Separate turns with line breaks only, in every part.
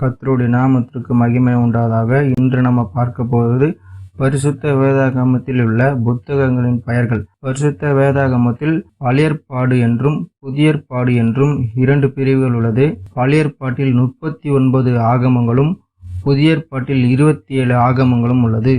கத்தருடைய நாமத்திற்கு மகிமை உண்டாதாக இன்று நம்ம பார்க்க போவது பரிசுத்த வேதாகமத்தில் உள்ள புத்தகங்களின் பெயர்கள். பரிசுத்த வேதாகமத்தில் பழையற்பாடு என்றும் புதியற்பாடு என்றும் இரண்டு பிரிவுகள் உள்ளது. பழையற்பாட்டில் முப்பத்தி ஒன்பது ஆகமங்களும் புதியற்பாட்டில் இருபத்தி ஏழு ஆகமங்களும் உள்ளது.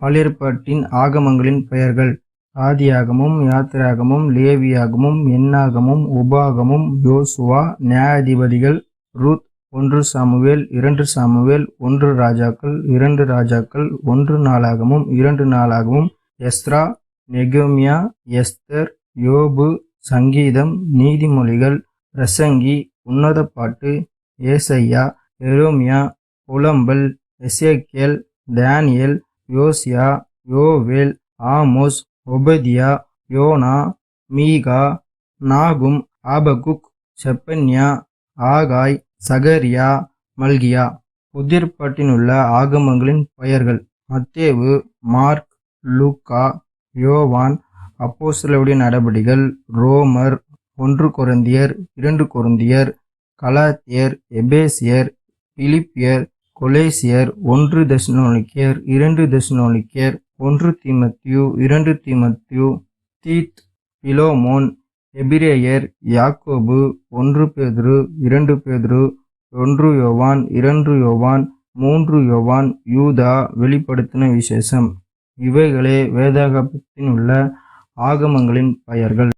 பழையற்பாட்டின் ஆகமங்களின் பெயர்கள் ஆதியாகமும் யாத்திராகமும் லேவியாகமும் எண்ணாகமும் உபாகமும் யோசுவா நியாயாதிபதிகள் ரூத் ஒன்று சாமுவேல் இரண்டு சாமுவேல் ஒன்று ராஜாக்கள் இரண்டு ராஜாக்கள் ஒன்று நாளாகவும் இரண்டு நாளாகவும் எஸ்ரா நெகோமியா எஸ்தர் யோபு சங்கீதம் நீதிமொழிகள் பிரசங்கி உன்னத பாட்டு ஏசையா எரோமியா புலம்பல் எசேக்கியல் டேனியல் யோசியா யோவேல் ஆமோஸ் ஒபதியா யோனா மீகா நாகும் ஆபகுக் செப்பன்யா ஆகாய் சகரியா மல்கியா புதிர்பாட்டின் உள்ள ஆகமங்களின் பெயர்கள். மத்தேவு மார்க் லூக்கா யோவான் அப்போசிலவுடைய நடபடிகள் ரோமர் ஒன்று கொரிந்தியர் இரண்டு கொரிந்தியர் கலாத்தியர் எபேசியர் பிலிப்பியர் கொலேசியர் ஒன்று தெசலோனிக்கேயர் இரண்டு தெசலோனிக்கேயர் ஒன்று தீமத்தியு இரண்டு தீமத்தியு தீத் பிலோமோன் எபிரேயர் யாக்கோபு ஒன்று பேதுரு இரண்டு பேதுரு ஒன்று யோவான் இரண்டு யோவான் மூன்று யோவான் யூதா வெளிப்படுத்தின விசேஷம். இவைகளே வேதாகத்தின் உள்ள ஆகமங்களின் பெயர்கள்.